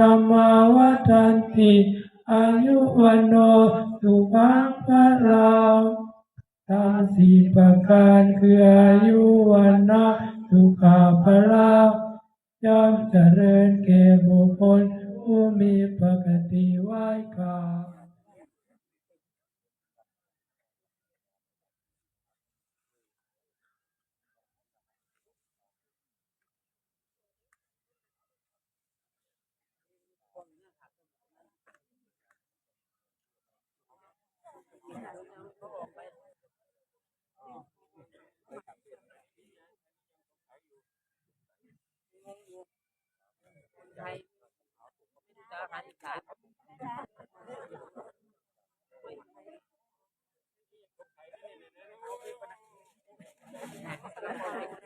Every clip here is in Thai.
ธรรมาวัฏันติอายุวันโนสุขังพลังทาสี่ประการคืออายุวันนะสุขาพระย่อมเจริญแก่บุคคลผู้มีปกติไหว้ก ขาบไทยจะหาที่ขายอ่าพ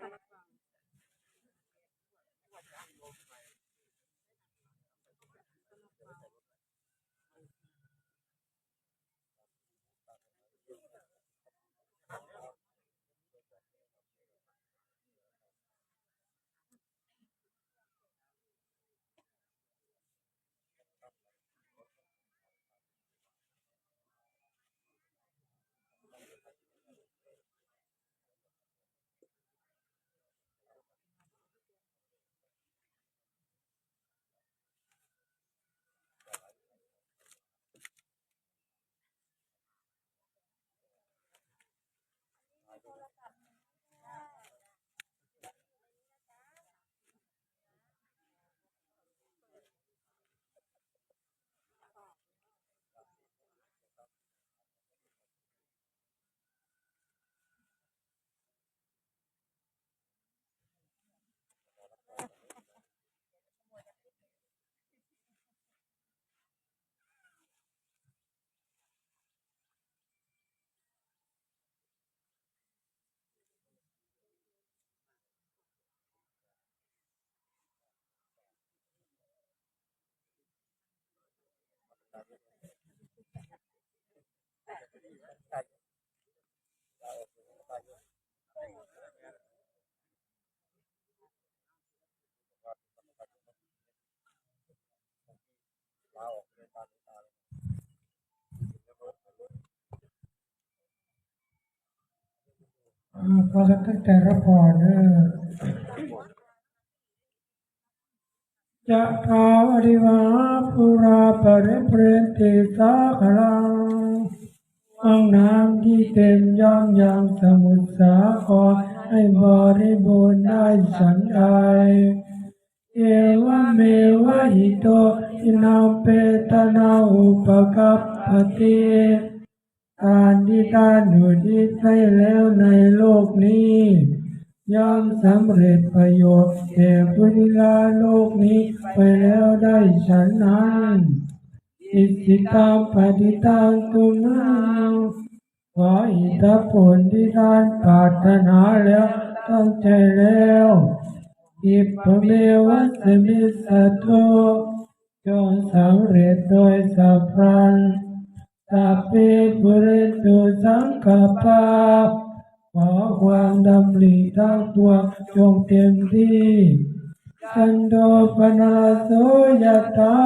อแล้ วตั้งแต่ละพอเนอะจะทาวริวาปุราปริเปรนติสาคลังห้องน้ำที่เต็มย่อมยังสมุทรสาครให้บริบูรณ์ได้ฉันใดเอวะเมวะหิโตอินาเปตนาอุปกัปปติการที่ท่านอุทิศให้แล้วในโลกนี้ ย่อมสำเร็จประโยชน์แก่ผู้ที่ละโลกนี้ไปแล้วได้ฉันนั้นอิสิตังปฏิตังตุมังขออิทธผลที่ท่านปรารถนาแล้วตั้งใจแล้วอิปเมวัสมิสัตโตจงสำเร็จโดยสัพพันสัพเพปุเรตุสังกปา ขอความดำริทั้งปวงจงเต็มที่สันโดปนาโสยตา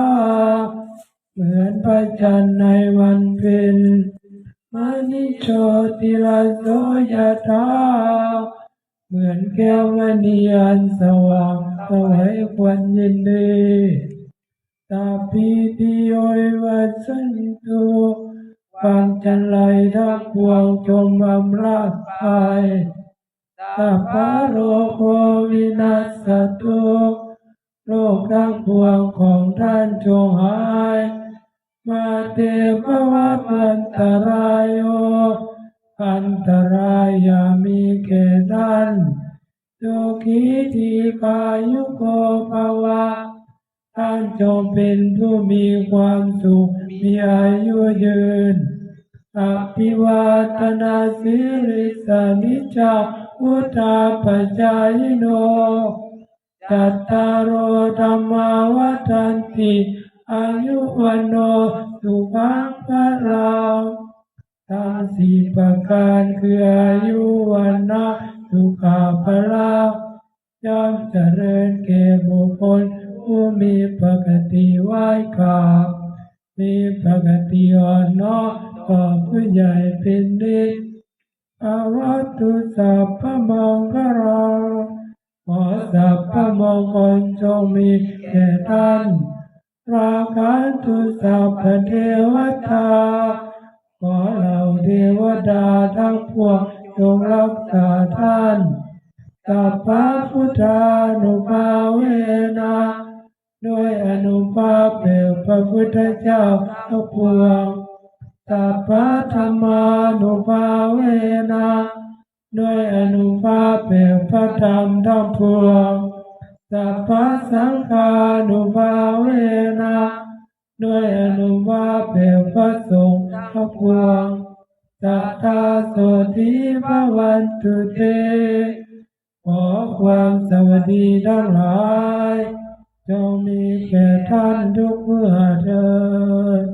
เหมือนพระจันทร์ในวันเพ็ญมานิโชติลาโสยตา เหมือนแก้วมณีอันสว่างสวัยควรยินดีตาปีติโอยวัสันตุ ความจันไรทักปวงจงบำราดไปสัพพะโรโควินัสตุโรคทั้งปวงของท่านจงหาย มาเตภวัตันตรายโยอันตรายยามีแก่ท่านโยคีทีกายุโกภาวา จงเป็นผู้มีความสุข มีอายุยืนอภิวาทนาสิริสานิจาพุทธาปัจจายโนจัตตารโอธรรมาวัฏันติอายุวันโนสุขังพลังทำสี่ประการคืออายุวันนะสุขาภละย่อมเจริญแก่บุคคล มีปกติไหว้กราบมีปกติอ่อนน้อมต่อผู้ใหญ่เป็นนิดอาวัตุสัพพมังคาราขอสัพพมงคลจงมีแก่ท่านราคันตุสัพพเทวตาขอเหล่าเทวดาทั้งปวงจงรักษาท่านสัพพะพุทธานุภาเวนะ ด้วยอนุภาพแห่งพระพุทธเจ้าทั้งปวงสัพพะธรรมานุภาเวนะด้วยอนุภาพแห่งพระธรรมทั้งปวงสัพพะสังฆานุภาเวนะด้วยอนุภาพแห่งพระสงฆ์ทั้งปวงสัทธาโสธิภวันตุเตขอความสวัสดีทั้งหลาย จงมีแก่ท่านทุกเมื่อเถิด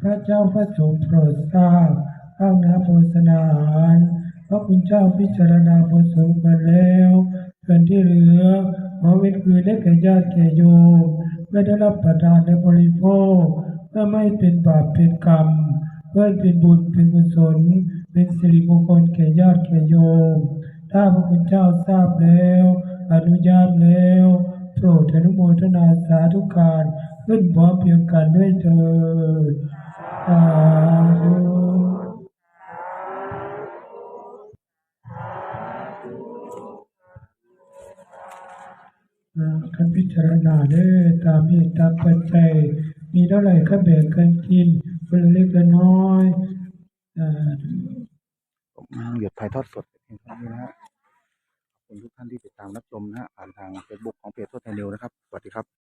พระเจ้าพระสงฆ์โปรดทราบข้าวน้ำโภชนาหารพระคุณเจ้าพิจารณาผลสมควรแล้วส่วนที่เหลือขอเว้นคืนและแก่ญาติแก่โยมไม่ได้รับประทานและบริโภค เพื่อไม่เป็นบาปเป็นกรรม เพื่อเป็นบุญเป็นกุศล เป็นสิริมงคลแก่ญาติแก่โยม ถ้าพระคุณเจ้าทราบแล้ว อนุญาตแล้วโปรดอนุโมทนาสาธุการขึ้นพร้อมเพียงกันด้วยเถิดสาธุอ่าท่านพิจารณาเด้อตามเหตุตามปัจจัย มีเท่าไหร่ก็แบ่งกันกินคนละเล็กละน้อยอ่าผมหยุดถ่ายทอดสดเพียงเท่านี้นะฮะขอบคุณทุกท่านที่ติดตามรับชมนะฮะผ่านทางเฟซบุ๊กของเพจทั่วไทยเร็วนะครับ